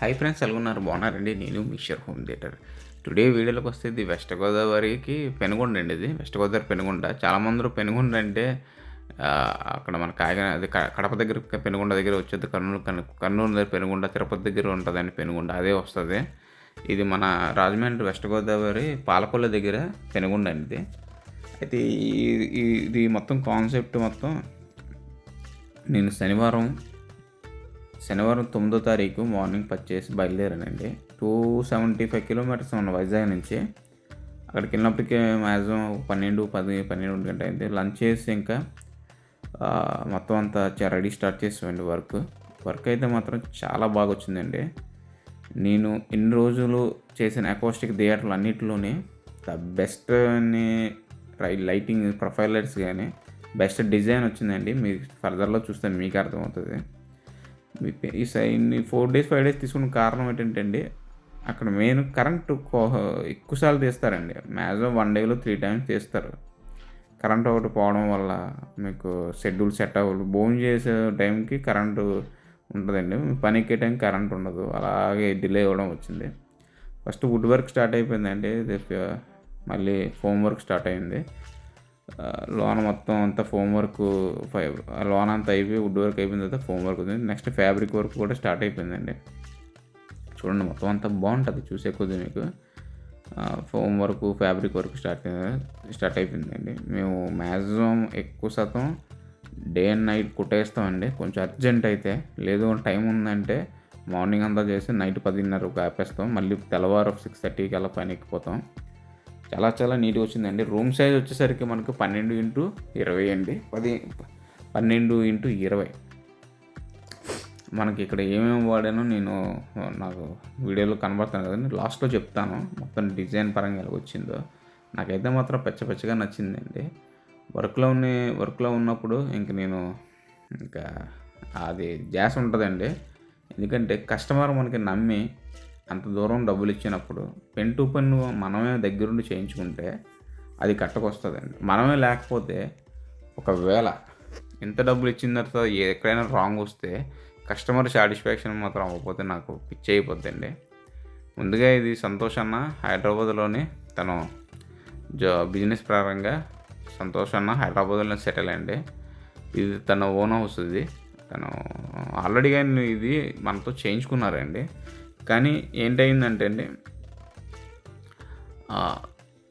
Hi friends ఎలాగున్నారు? బాగున్నారండి. నేను Miescher home theatre today వీడియోలోకి వస్తే ఇది వెస్ట్ గోదావరికి పెనుగొండ అండి ఇది. వెస్ట్ గోదావరి పెనుగొండ. చాలామంది పెనుగొండ అంటే అక్కడ మన కాకినాడ అది కడప దగ్గర పెనుగొండ దగ్గర వచ్చేది కర్నూలు కర్నూలు దగ్గర పెనుగొండ తిరుపతి దగ్గర ఉంటుందండి పెనుగొండ. అదే వస్తుంది. ఇది మన రాజమండ్రి వెస్ట్ గోదావరి పాలకొల్ల దగ్గర పెనుగొండ అండి ఇది. అయితే ఇది మొత్తం కాన్సెప్ట్ మొత్తం నేను శనివారం శనివారం తొమ్మిదో తారీఖు మార్నింగ్ పర్చేసి బయలుదేరానండి. టూ సెవెంటీ ఫైవ్ కిలోమీటర్స్ ఉన్న వైజాగ్ నుంచి అక్కడికి వెళ్ళినప్పటికీ మ్యాక్సిమం పన్నెండు పది పన్నెండు గంట అయింది. లంచ్ చేసి ఇంకా మొత్తం అంతా రెడీ స్టార్ట్ చేసామండి వర్క్. వర్క్ అయితే మాత్రం చాలా బాగా వచ్చిందండి. నేను ఎన్ని రోజులు చేసిన అకోస్టిక్ థియేటర్లు అన్నిటిలోనే ద బెస్ట్ అని లైటింగ్ ప్రొఫైల్ లైట్స్ కానీ బెస్ట్ డిజైన్ వచ్చిందండి. మీరు ఫర్దర్లో చూస్తే మీకు అర్థమవుతుంది. మీ పే- ఈ సై ఇన్ని ఫోర్ డేస్ ఫైవ్ డేస్ తీసుకున్న కారణం ఏంటంటే అండి అక్కడ మెయిన్ కరెంటు ఎక్కువసార్లు తీస్తారండి. మ్యాక్సిమం వన్ డేలో త్రీ టైమ్స్ తీస్తారు. కరెంట్ ఒకటి పోవడం వల్ల మీకు షెడ్యూల్ సెట్ అవ్వదు. భోజనం చేసే టైంకి కరెంటు ఉంటుందండి పని ఎక్కే టైం కరెంట్ ఉండదు. అలాగే డిలే అవ్వడం వచ్చింది. ఫస్ట్ వుడ్ వర్క్ స్టార్ట్ అయిపోయిందండి మళ్ళీ ఫోమ్ వర్క్ స్టార్ట్ అయింది. లోన మొత్తం అంతా ఫోమ్ వర్క్ ఫైవ్ లోన అంతా అయిపోయి వుడ్ వర్క్ అయిపోయిన తర్వాత ఫోమ్ వర్క్ ఉంది నెక్స్ట్ ఫ్యాబ్రిక్ వర్క్ కూడా స్టార్ట్ అయిపోయిందండి. చూడండి మొత్తం అంతా బాగుంటుంది. చూసే కొద్ది మీకు foam work fabric work start start అయిపోయిందండి. మేము మ్యాక్సిమం ఎక్కువ శాతం డే అండ్ నైట్ కుట్టేస్తామండి. కొంచెం అర్జెంట్ అయితే లేదు టైం ఉందంటే మార్నింగ్ అంతా చేసి నైట్ పదిన్నరకు ఆపేస్తాం. మళ్ళీ తెల్లవారు సిక్స్ థర్టీకి అలా పని ఎక్కిపోతాం. చాలా చాలా నీట్గా వచ్చిందండి. రూమ్ సైజ్ వచ్చేసరికి మనకు పన్నెండు ఇంటూ ఇరవై అండి. పది పన్నెండు ఇంటూ ఇరవై. మనకి ఇక్కడ ఏమేమి వాడానో నేను నాకు వీడియోలో కనబడుతాను కదండి. లాస్ట్లో చెప్తాను మొత్తం డిజైన్ పరంగా ఎలా వచ్చిందో. నాకైతే మాత్రం పచ్చ పచ్చగా నచ్చిందండి. వర్క్లో ఉన్న వర్క్లో ఉన్నప్పుడు ఇంక నేను ఇంకా అది జాస్ ఉంటుందండి. ఎందుకంటే కస్టమర్ మనకి నమ్మి అంత దూరం డబ్బులు ఇచ్చినప్పుడు పెన్ టు పెన్ మనమే దగ్గరుండి చేయించుకుంటే అది కట్టకొస్తుందండి. మనమే లేకపోతే ఒకవేళ ఎంత డబ్బులు ఇచ్చిన తర్వాత ఎక్కడైనా రాంగ్ వస్తే కస్టమర్ సాటిస్ఫాక్షన్ మాత్రం అవ్వకపోతే నాకు పిచ్చి అయిపోద్దండి. ముందుగా ఇది సంతోష్ అన్న హైదరాబాద్లోని తను జా బిజినెస్ ప్రారంగా సంతోష్ అన్న హైదరాబాద్లో సెటిల్ అండి ఇది తన ఓన్ హౌస్ ఇది. తను ఆల్రెడీగా ఇది మనతో చేయించుకున్నారండి. కానీ ఏంటయిందంటే అండి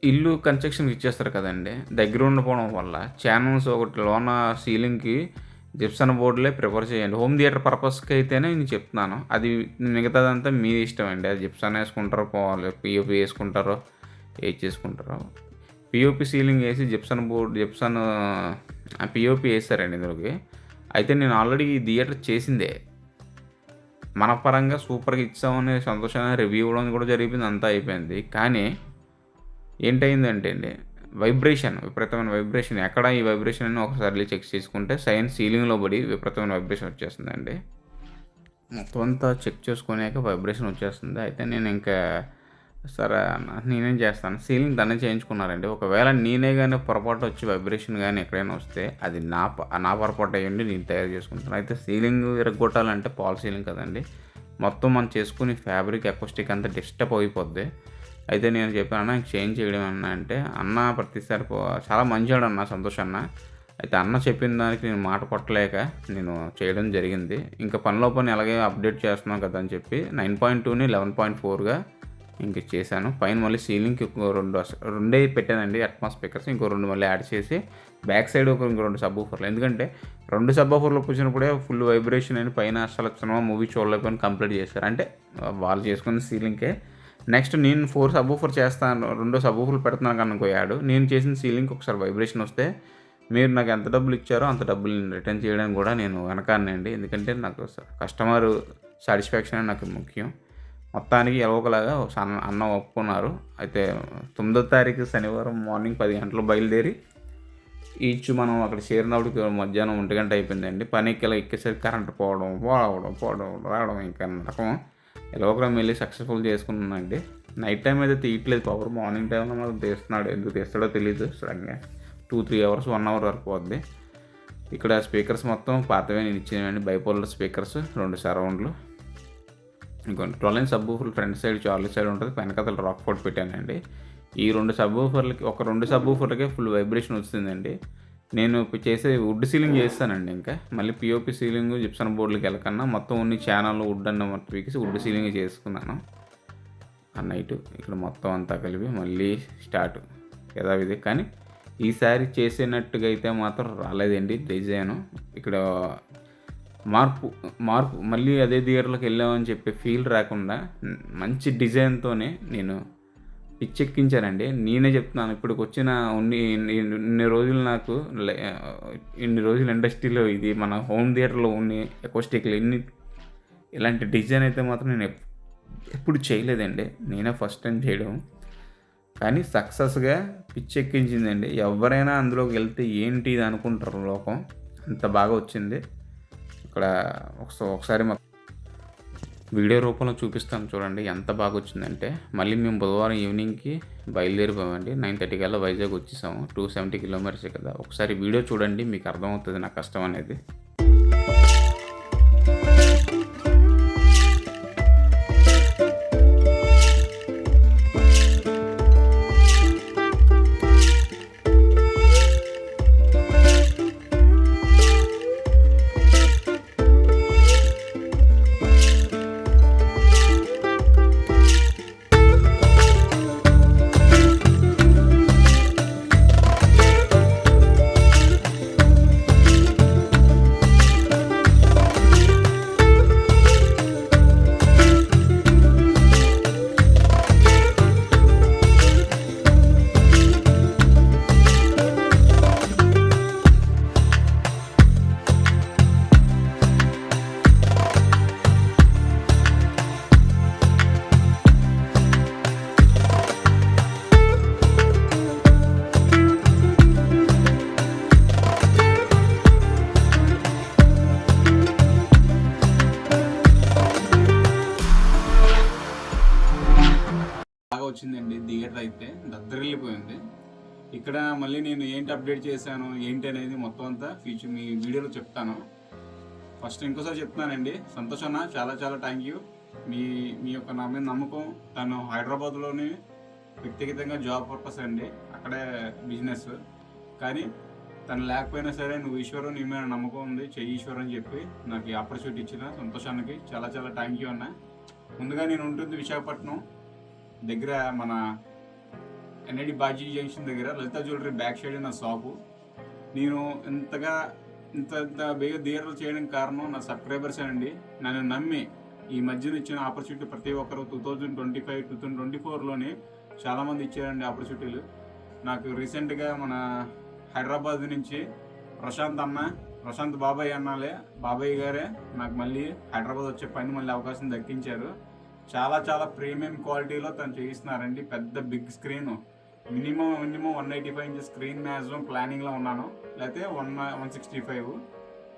ఇల్లు కన్స్ట్రక్షన్కి ఇచ్చేస్తారు కదండి. దగ్గర ఉండిపోవడం వల్ల ఛానల్స్ ఒకటి లోన సీలింగ్కి జిప్సన్ బోర్డులే ప్రిఫర్ చేయండి. హోమ్ థియేటర్ పర్పస్కి అయితేనే నేను చెప్తున్నాను. అది మిగతాదంతా మీ ఇష్టం అండి అది జిప్సన్ వేసుకుంటారో పోవాలి. పిఓపి వేసుకుంటారో ఏది చేసుకుంటారో. పిఓపి సీలింగ్ వేసి జిప్సన్ బోర్డు జిప్సన్ పిఓపి వేస్తారండి ఇందులోకి. అయితే నేను ఆల్రెడీ ఈ థియేటర్ చేసిందే. మన పరంగా సూపర్గా ఇచ్చామనే సంతోషంగా రివ్యూ ఇవ్వడం కూడా జరిగింది అంతా అయిపోయింది. కానీ ఏంటయిందంటే అండి వైబ్రేషన్ విపరీతమైన వైబ్రేషన్ ఎక్కడ ఈ వైబ్రేషన్ అని ఒకసారి చెక్ చేసుకుంటే సైన్ సీలింగ్లో పడి విపరీతమైన వైబ్రేషన్ వచ్చేస్తుందండి. మొత్తం అంతా చెక్ చేసుకునేక వైబ్రేషన్ వచ్చేస్తుంది. అయితే నేను ఇంకా సరే అన్న, నేనేం చేస్తాను? సీలింగ్ తనే చేయించుకున్నారండి ఒకవేళ నేనే కానీ పొరపాటు వచ్చి వైబ్రేషన్ కానీ ఎక్కడైనా వస్తే అది నా ప- నా పొరపాటు అయ్యండి నేను తయారు చేసుకుంటాను అయితే సీలింగ్ ఇరగొట్టాలంటే పాల్ సీలింగ్ కదండి. మొత్తం మనం చేసుకుని ఫ్యాబ్రిక్ అకోస్టిక్ అంతా డిస్టర్బ్ అయిపోద్ది. అయితే నేను చెప్పాను అన్న చేంజ్ చేయడం అన్న అంటే అన్న ప్రతిసారి చాలా మంచివాడు అన్న సంతోష్ అన్న అయితే అన్న చెప్పిన దానికి నేను మాట కొట్టలేక నేను చేయడం జరిగింది. ఇంకా పనిలో పని ఎలాగే అప్డేట్ చేస్తున్నాం కదా అని చెప్పి నైన్ పాయింట్ టూని లెవెన్ పాయింట్ ఫోర్గా ఇంక చేశాను. పైన మళ్ళీ సీలింగ్కి ఇంకో రెండు రెండే పెట్టానండి అట్మాస్ స్పీకర్స్ ఇంకో రెండు మళ్ళీ యాడ్ చేసి బ్యాక్ సైడ్ ఒక ఇంకో రెండు సబ్ ఊఫర్లు ఎందుకంటే రెండు సబ్ ఊఫర్లు వచ్చినప్పుడే ఫుల్ వైబ్రేషన్ అని పైన అసలు సినిమా మూవీ చూడలేకపోయిన కంప్లీట్ చేశారు. అంటే వాళ్ళు చేసుకున్న సీలింగ్కే నెక్స్ట్ నేను ఫోర్ సబ్ ఊఫర్ చేస్తాను రెండు సబ్ ఊఫర్లు పెడుతున్నాను అనుకో యాడ్. నేను చేసిన సీలింగ్కి ఒకసారి వైబ్రేషన్ వస్తే మీరు నాకు ఎంత డబ్బులు ఇచ్చారో అంత డబ్బులు నేను రిటర్న్ చేయడానికి కూడా నేను వెనకానండి ఎందుకంటే నాకు కస్టమర్ సాటిస్ఫాక్షన్ నాకు ముఖ్యం. మొత్తానికి ఎలవకలాగా అన్న అన్నం ఒప్పుకున్నారు. అయితే తొమ్మిదో తారీఖు శనివారం మార్నింగ్ పది గంటలు బయలుదేరి ఈచ్ మనం అక్కడ చేరినప్పుడు మధ్యాహ్నం ఒంటి గంట అయిపోయిందండి. పనికి ఇలా ఎక్కేసరికి కరెంట్ పోవడం పోవడం పోవడం రావడం ఇంకా రకం. ఎలవకలం వెళ్ళి సక్సెస్ఫుల్ చేసుకున్నానండి. నైట్ టైం అయితే తీయట్లేదు పవర్ మార్నింగ్ టైంలో మనం తీస్తున్నాడు. ఎందుకు తీస్తాడో తెలియదు సడన్గా two three hours one hour వరకు పోద్ది. ఇక్కడ స్పీకర్స్ మొత్తం పాతవే. నేను ఇచ్చినవండి బైపోలర్ స్పీకర్స్ రెండు సరౌండ్లు ఇంకోండి. ట్వెల్వ్ సబ్ ఊఫర్లు ఫ్రంట్ సైడ్ చార్లీ సైడ్ ఉంటుంది. వెనకతల రాక్ ఫోర్ట్ పెట్టానండి. ఈ రెండు సబ్ ఊఫర్లకి ఒక రెండు సబ్ ఊఫర్లకే ఫుల్ వైబ్రేషన్ వస్తుందండి నేను ఇప్పుడు చేసే వుడ్ సీలింగ్ చేస్తానండి ఇంకా. మళ్ళీ పిఓపి సీలింగ్ జిప్సన్ బోర్డులకి వెళ్ళకన్నా మొత్తం ఉన్ని ఛానల్ వుడ్ అన్న మొత్తం పీకేసి వుడ్ సీలింగ్ చేసుకున్నాను. ఆ నైట్ ఇక్కడ మొత్తం అంతా కలిపి మళ్ళీ స్టార్ట్ యథావిధి కానీ ఈసారి చేసినట్టుగా అయితే మాత్రం రాలేదండి డిజైన్. ఇక్కడ మార్పు మార్పు మళ్ళీ అదే థియేటర్లోకి వెళ్ళామని చెప్పే ఫీల్ రాకుండా మంచి డిజైన్తోనే నేను పిచ్చెక్కించానండి. నేనే చెప్తున్నాను ఇప్పటికి వచ్చిన ఉన్ని ఇన్ని రోజులు నాకు ఇన్ని రోజులు ఇండస్ట్రీలో ఇది మన హోమ్ థియేటర్లో ఉన్ని ఎకోస్టిక్లు ఇన్ని ఇలాంటి డిజైన్ అయితే మాత్రం నేను ఎప్పుడు చేయలేదండి. నేనే ఫస్ట్ టైం చేయడం. కానీ సక్సెస్గా పిచ్చెక్కించిందండి. ఎవరైనా అందులోకి వెళ్తే ఏంటి ఇది అనుకుంటారు లోకం. అంత బాగా వచ్చింది. ఇక్కడ ఒకసారి మా వీడియో రూపంలో చూపిస్తాను చూడండి ఎంత బాగా వచ్చిందంటే మళ్ళీ మేము బుధవారం ఈవినింగ్కి బయలుదేరిపోయామండి. నైన్ థర్టీ కల్లా వైజాగ్ వచ్చేసాము. టూ సెవెంటీ కిలోమీటర్స్ కదా. ఒకసారి వీడియో చూడండి మీకు అర్థమవుతుంది నా కష్టం అనేది. అయితే దద్దరిల్లిపోయింది. ఇక్కడ మళ్ళీ నేను ఏంటి అప్డేట్ చేశాను ఏంటి అనేది మొత్తం అంతా ఫ్యూచర్ మీ వీడియోలో చెప్తాను. ఫస్ట్ ఇంకోసారి చెప్తున్నానండి సంతోష్ అన్న చాలా చాలా థ్యాంక్ యూ మీ మీ యొక్క నా మీద నమ్మకం తను హైదరాబాద్లోని వ్యక్తిగతంగా జాబ్ పర్పస్ అండి అక్కడే బిజినెస్ కానీ తను లేకపోయినా సరే నువ్వు ఈశ్వరం నీ మీద నమ్మకం ఉంది చెయ్యి ఈశ్వరం అని చెప్పి నాకు ఈ ఆపర్చునిటీ ఇచ్చిన సంతోషానికి చాలా చాలా థ్యాంక్ యూ అన్న. ముందుగా నేను ఉంటుంది విశాఖపట్నం దగ్గర మన ఎన్ఐడి బాజీ జంక్షన్ దగ్గర లలిత జ్యువెలరీ బ్యాక్ సైడ్ నా షాపు. నేను ఇంతగా ఇంత ఇంత బేగ థియేటర్లు చేయడానికి కారణం నా సబ్స్క్రైబర్స్ అండి. నన్ను నమ్మి ఈ మధ్యన ఇచ్చిన ఆపర్చునిటీ ప్రతి ఒక్కరు two thousand twenty five two thousand twenty ఫోర్లోనే చాలామంది ఇచ్చారండి ఆపర్చునిటీలు. నాకు రీసెంట్గా మన హైదరాబాద్ నుంచి ప్రశాంత్ అన్న ప్రశాంత్ బాబాయ్ అన్నాలే. బాబాయ్ గారే నాకు మళ్ళీ హైదరాబాద్ వచ్చే పని మళ్ళీ అవకాశం దక్కించారు. చాలా చాలా ప్రీమియం క్వాలిటీలో తను చేయిస్తున్నారండి. పెద్ద big screen. Minimum minimum one eighty five inches screen maximum ప్లానింగ్లో ఉన్నాను. లేకపోతే వన్ వన్ సిక్స్టీ ఫైవ్.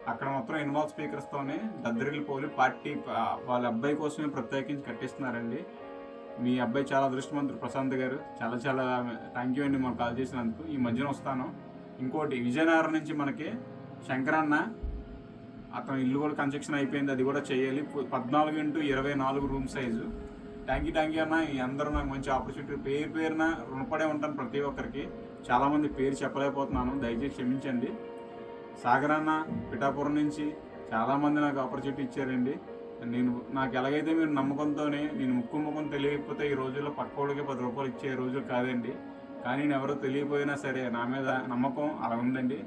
అక్కడ మొత్తం ఇన్వాల్వ్ స్పీకర్స్తోనే దద్దరిల్లి పోలి పార్టీ వాళ్ళ అబ్బాయి కోసమే ప్రత్యేకించి కట్టిస్తున్నారండి. మీ అబ్బాయి చాలా అదృష్టవంతుడు ప్రశాంత్ గారు. చాలా చాలా థ్యాంక్ యూ అండి మనం కాల్ చేసినందుకు. ఈ మధ్యన వస్తాను. ఇంకోటి విజయనగరం నుంచి మనకి శంకరన్న అతను ఇల్లు కూడా కన్స్ట్రక్షన్ అయిపోయింది. అది కూడా చేయాలి. పద్నాలుగు ఇంటూ ఇరవై నాలుగు room size. Thank you thank you అన్న ఈ అందరూ నాకు మంచి ఆపర్చునిటీ పేరు పేరున రుణపడే ఉంటాను ప్రతి ఒక్కరికి. చాలామంది పేరు చెప్పలేకపోతున్నాను దయచేసి క్షమించండి. సాగర్ అన్న పిఠాపురం నుంచి చాలామంది నాకు ఆపర్చునిటీ ఇచ్చారండి. నేను నాకు ఎలాగైతే మీరు నమ్మకంతోనే నేను ముక్కు ముఖం తెలియకపోతే ఈ రోజుల్లో పక్కోళ్ళకి పది రూపాయలు ఇచ్చే రోజులు కాదండి. కానీ నేను ఎవరో తెలియపోయినా సరే నా మీద నమ్మకం అలా ఉందండి.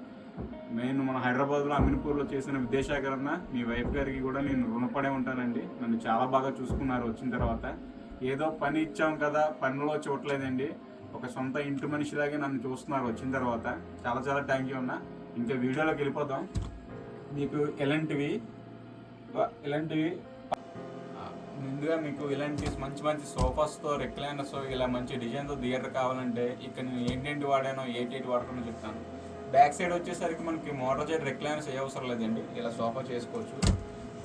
నేను మన హైదరాబాద్లో అమీన్పూర్లో చేసిన విద్యాశాఖర్ మీ వైఫ్ గారికి కూడా నేను రుణపడే ఉంటానండి. నన్ను చాలా బాగా చూసుకున్నారు వచ్చిన తర్వాత. ఏదో పని ఇచ్చాం కదా పనిలో చూడలేదండి ఒక సొంత ఇంటి మనిషిలాగే నన్ను చూస్తున్నారు వచ్చిన తర్వాత. చాలా చాలా థ్యాంక్ యూ అన్న. ఇంకా వీడియోలోకి వెళ్ళిపోదాం. మీకు ఎలాంటివి ఇలాంటివి ముందుగా మీకు ఇలాంటి మంచి మంచి సోఫాస్తో రెక్లైనర్స్ ఇలా మంచి డిజైన్తో థియేటర్ కావాలంటే ఇక్కడ నేను ఏంటేంటి వాడానో ఏంటేంటి వాడతానో చెప్తాను. బ్యాక్ సైడ్ వచ్చేసరికి మనకి మోటార్ సైడ్ రెక్లైన్ ఏ అవసరం లేదండి. ఇలా సోఫా చేసుకోవచ్చు.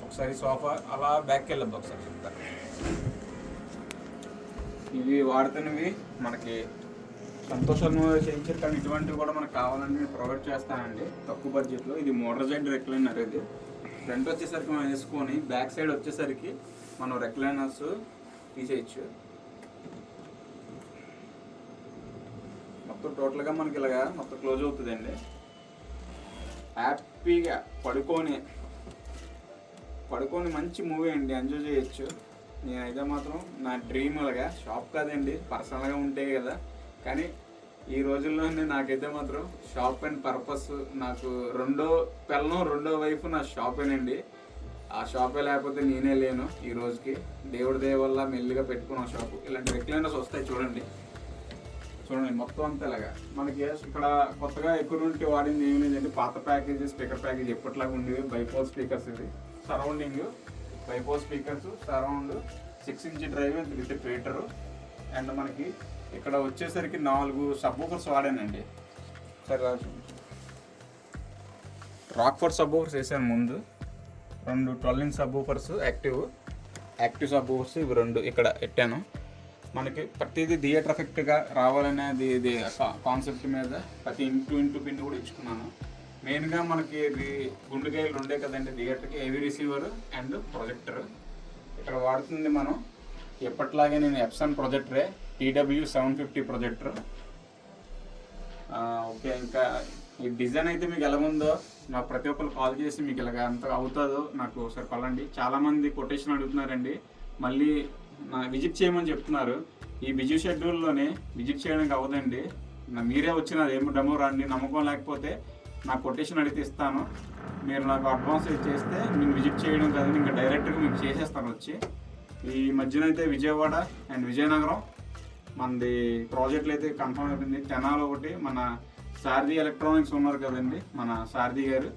ఒకసారి సోఫా అలా బ్యాక్కి వెళ్ళద్దు ఒకసారి. చెప్తాను ఇవి వాడుతున్నవి మనకి సంతోషం చేయించారు కానీ ఇటువంటివి కూడా మనకు కావాలంటే నేను ప్రొవైడ్ చేస్తానండి. తక్కువ బడ్జెట్లో ఇది మోటార్ సైడ్ రెక్లైనర్ ఇది. ఫ్రంట్ వచ్చేసరికి మనం వేసుకొని బ్యాక్ సైడ్ వచ్చేసరికి మనం రెక్లైనర్స్ తీసేయచ్చు. మొత్తం టోటల్గా మనకి ఇలాగా మొత్తం క్లోజ్ అవుతుందండి. హ్యాపీగా పడుకొని పడుకొని మంచి మూవీ అండి. ఎంజాయ్ చేయొచ్చు. నేనైతే మాత్రం నా డ్రీమ్ అలాగా షాప్ కాదండి పర్సనల్గా ఉంటే కదా. కానీ ఈ రోజుల్లోనే నాకైతే మాత్రం షాప్ అండ్ పర్పస్ నాకు రెండో పిల్లం రెండో వైపు నా షాపేనండి ఆ షాపే లేకపోతే నేనే లేను ఈ రోజుకి. దేవుడి దయ వల్ల మెల్లిగా పెట్టుకున్న షాపు. ఇలాంటి రెక్లైనర్స్ వస్తాయి చూడండి. చూడండి మొత్తం అంతా ఇలాగా. మనకి ఇక్కడ కొత్తగా ఎక్కువ వాడింది ఏమి లేదండి. పాత ప్యాకేజ్ స్పీకర్ ప్యాకేజ్ ఎప్పటిలాగా ఉండేవి. బైపోల్ స్పీకర్స్ ఇది surrounding bipole speakers surround six inch drive with tweeter and మనకి ఇక్కడ వచ్చేసరికి నాలుగు సబ్బూఫర్స్ వాడానండి. సరే రాక్ ఫోర్ సబ్బూఫర్స్ వేసాను ముందు. రెండు twelve inch subwoofers active active subwoofers ఇవి రెండు ఇక్కడ పెట్టాను. మనకి ప్రతిదీ థియేటర్ ఎఫెక్ట్గా రావాలనేది ఇది కాన్సెప్ట్ మీద ప్రతి ఇంటూ ఇంటూ పిన్ కూడా ఇచ్చుకున్నాను. మెయిన్గా మనకి ఇది గుండెకాయలు రెండే కదండి థియేటర్కి హెవీ రిసీవర్ అండ్ ప్రొజెక్టర్ ఇక్కడ వాడుతుంది మనం ఎప్పట్లాగే నేను Epson ప్రొజెక్టరే TW seven fifty projector okay ఇంకా ఈ డిజైన్ అయితే మీకు ఎలా ఉందో నాకు ప్రతి ఒక్కరు కాల్ చేసి మీకు ఇలాగ ఎంత అవుతుందో నాకు ఒకసారి పలండి చాలామంది కొటేషన్ అడుగుతున్నారండి. మళ్ళీ నా విజిట్ చేయమని చెప్తున్నారు. ఈ బిజీ షెడ్యూల్లోనే విజిట్ చేయడానికి అవ్వదండి. నా మీరే వచ్చిన ఏమి డెమో రండి నమ్మకం లేకపోతే నా కొటేషన్ అడిగితే ఇస్తాను. మీరు నాకు అడ్వాన్స్ చేస్తే నేను విజిట్ చేయడం కాదు ఇంకా డైరెక్ట్గా మీకు చేసేస్తాను వచ్చి. ఈ మధ్యన అయితే విజయవాడ అండ్ విజయనగరం మనది ప్రాజెక్టులు అయితే కన్ఫర్మ్ అయిపోయింది. తెనాలి ఒకటి మన సారథి ఎలక్ట్రానిక్స్ ఉన్నారు కదండి మన సారథి గారు.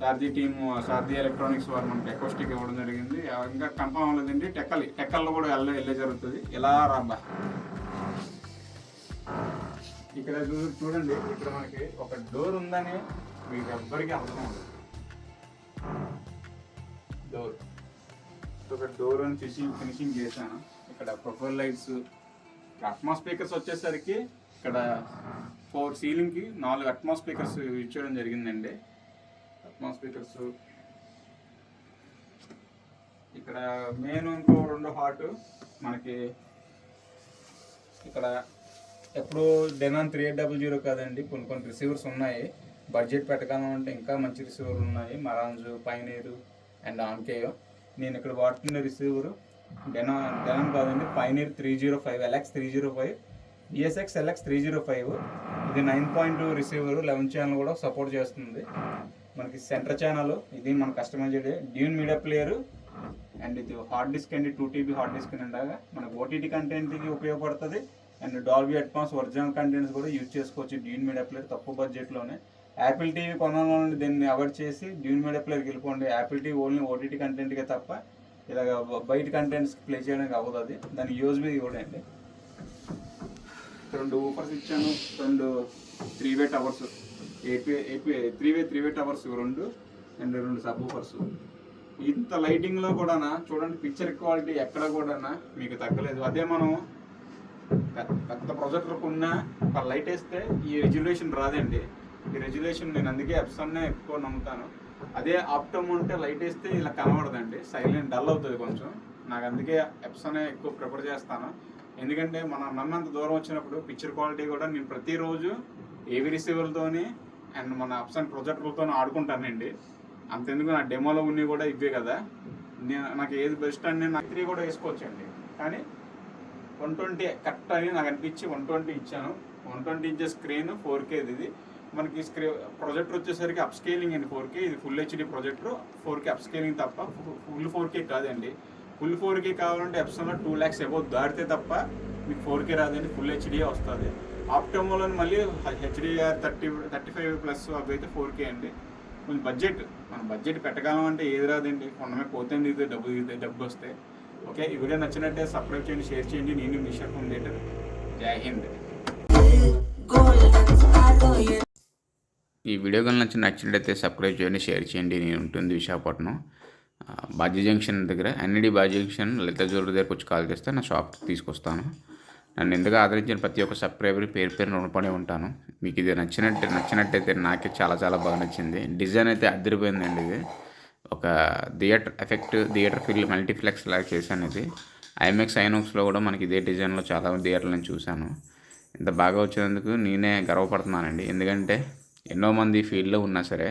సారథి టీమ్ సారథి ఎలక్ట్రానిక్స్ వారు మనకి ఎకోస్టిక్ ఇవ్వడం జరిగింది. ఇంకా కన్ఫర్మ్ అవ్వలేదండి టెక్కలి టెక్కల్లో కూడా వెళ్ళే వెళ్ళే జరుగుతుంది. ఎలా రాబా ఇక్కడ చూ- చూడండి ఇక్కడ మనకి ఒక డోర్ ఉందని మీకు ఎవ్వరికీ అర్థం ఉండదు డోర్ ఒక డోర్ అని ఫినిషింగ్ ఫినిషింగ్ చేశాను. ఇక్కడ ప్రొఫైల్ లైట్స్ అట్మా స్పీకర్స్ వచ్చేసరికి ఇక్కడ ఫోర్ సీలింగ్కి నాలుగు అట్మా స్పీకర్స్ జరిగిందండి. అట్మాస్పీకర్స్ ఇక్కడ మెయిన్ ఇంకో రెండు హాట్ మనకి ఇక్కడ ఎప్పుడు Denon three eight double zero కాదండి. కొన్ని కొన్ని రిసీవర్స్ ఉన్నాయి. బడ్జెట్ పెట్టగలమంటే ఇంకా మంచి రిసీవర్లు ఉన్నాయి. మరాంజు పైనీరు అండ్ ఆన్కేయో నేను ఇక్కడ వాడుతున్న రిసీవర్ డెనా డెనాన్ కాదండి. Pioneer three zero five LX three zero five ESX LX three zero five ఇది nine point two receiver eleven channel కూడా సపోర్ట్ చేస్తుంది. మనకి సెంటర్ ఛానల్ ఇది మన customised Dune media player and ఇది హార్డ్ డిస్క్ అండి టూ టీబీ హార్డ్ డిస్క్ ఉండగా మనకు ఓటీటీ కంటెంట్కి ఉపయోగపడుతుంది. And Dolby advance original contents కూడా యూజ్ చేసుకోవచ్చు డ్యూన్ మీడియా ప్లేయర్ తక్కువ బడ్జెట్లోనే యాపిల్ టీవీ కొనాలని దీన్ని అవాయిడ్ చేసి డ్యూన్ మీడియా ప్లేయర్కి వెళ్ళిపోండి. యాపిల్ టీవీ ఓన్లీ ఓటీటీ కంటెంట్కే తప్ప ఇలాగ బయట కంటెంట్స్ ప్లే చేయడానికి అవ్వదు అది. దానికి యూఎస్బీ ఇవ్వడండి రెండు ఊపర్స్ ఇచ్చాను. రెండు three way towers AP AP three way three way towers రెండు అండ్ రెండు సబ్ఫర్స్ ఇంత లైటింగ్లో కూడా చూడండి పిక్చర్ క్వాలిటీ ఎక్కడ కూడా మీకు తగ్గలేదు. అదే మనం పెద్ద పెద్ద ప్రొజెక్టర్ ఉన్న ఒక లైట్ వేస్తే ఈ రెజ్యులేషన్ రాదండి. ఈ రెజ్యులేషన్ నేను అందుకే ఎప్సన్నే ఎక్కువ నమ్ముతాను. అదే ఆప్టమ్ ఉంటే లైట్ వేస్తే ఇలా కనబడదండి. సైలెంట్ డల్ అవుతుంది కొంచెం. నాకు అందుకే ఎప్సనే ఎక్కువ ప్రిఫర్ చేస్తాను. ఎందుకంటే మన నన్నంత దూరం వచ్చినప్పుడు పిక్చర్ క్వాలిటీ కూడా నేను ప్రతిరోజు ఏవి రిసీవర్లతోని అండ్ మన అప్సన్ ప్రొజెక్టర్లతో ఆడుకుంటానండి. అంతెందుకు నా డెమోలో ఉన్నవి కూడా ఇవే కదా. నేను నాకు ఏది బెస్ట్ అని నేను త్రీ కూడా వేసుకోవచ్చండి. కానీ వన్ ట్వంటీ కరెక్ట్ అని నాకు అనిపించి వన్ ట్వంటీ ఇచ్చాను. One twenty inches screen four కేది ఇది. మనకి స్క్రీ ప్రొజెక్టర్ వచ్చేసరికి అప్ స్కేలింగ్ అండి ఫోర్ కే. ఇది full HD projector. Four K up scaling తప్ప ఫుల్ ఫోర్ కే కాదండి. ఫుల్ ఫోర్ కే కావాలంటే ఎప్సన్లో టూ ల్యాక్స్ అబౌవ్ దాటితే తప్ప మీకు ఫోర్ కే రాదండి. ఫుల్ హెచ్డియే వస్తుంది. ఆప్టమోలో మళ్ళీ HDR thirty thirty five plus అవి అయితే ఫోర్ కే అండి. కొంచెం బడ్జెట్ మన బడ్జెట్ పెట్టగలం అంటే ఏది రాదండి. కొండమే పోతే ఇది డబ్బు ఇది డబ్బు వస్తే ఓకే ఈ వీడియో నచ్చినట్టే సబ్స్క్రైబ్ చేయండి షేర్ చేయండి. నేను మీ షర్ఫ్ థియేటర్ జై హింద్. ఈ వీడియో కనుక నచ్చిన నచ్చినట్లయితే సబ్స్క్రైబ్ చేయండి షేర్ చేయండి. నేను ఉంటుంది విశాఖపట్నం. బాజీ జంక్షన్ దగ్గర NED Baji junction Lalitha jewellery దగ్గరకు వచ్చి కాల్ చేస్తే నా షాప్కి తీసుకొస్తాను. నన్ను ఎందుకు ఆదరించిన ప్రతి ఒక్క సబ్స్క్రైబర్ పేరు పేరు రుణపడి ఉంటాను. మీకు ఇది నచ్చినట్టు నచ్చినట్టయితే నాకే చాలా చాలా బాగా నచ్చింది. డిజైన్ అయితే అదిరిపోయిందండి ఇది. ఒక theatre effect theatre feel multiplex లాగా చేశాను ఇది. ఐమెక్స్ ఐనోక్స్లో కూడా మనకి ఇదే డిజైన్లో చాలా థియేటర్లు నేను చూశాను. ఇంత బాగా వచ్చినందుకు నేనే గర్వపడుతున్నానండి. ఎందుకంటే ఎన్నో మంది ఫీల్డ్లో ఉన్నా సరే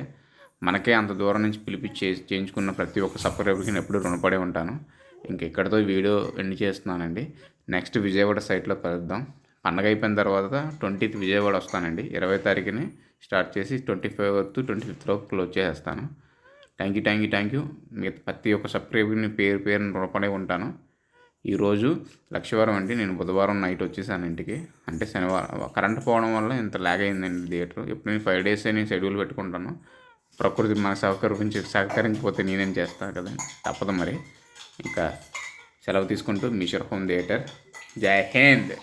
మనకే అంత దూరం నుంచి పిలిపించి చేయించుకున్న ప్రతి ఒక్క సబ్స్క్రైబర్కి నేను ఎప్పుడూ రుణపడే ఉంటాను. ఇంక ఇక్కడతో వీడియో ఎండ్ చేస్తున్నానండి. నెక్స్ట్ విజయవాడ సైట్లో కలుద్దాం. పండగ అయిపోయిన తర్వాత ట్వంటీత్ విజయవాడ వస్తానండి. ఇరవై తారీఖుని స్టార్ట్ చేసి ట్వంటీ ఫైవ్త్ ట్వంటీ ఫిఫ్త్ వరకు క్లోజ్ చేసేస్తాను. Thank you thank you thank you. మీ ప్రతి ఒక్క సబ్స్క్రైబర్ని పేరు పేరుని రుణపడి ఉంటాను. ఈరోజు లక్షవారం అండి. నేను బుధవారం నైట్ వచ్చేసాను ఇంటికి. అంటే శనివారం కరెంట్ పోవడం వల్ల ఇంత లాగ్ అయిందండి థియేటర్. ఇప్పుడు నేను ఫైవ్ డేస్ నేను షెడ్యూల్ పెట్టుకుంటాను. ప్రకృతి మన సహకరించి సహకరించకపోతే నేనేం చేస్తాను కదండి? తప్పదు మరి. ఇంకా సెలవు తీసుకుంటూ మిషర్ హోమ్ థియేటర్. జై హింద్!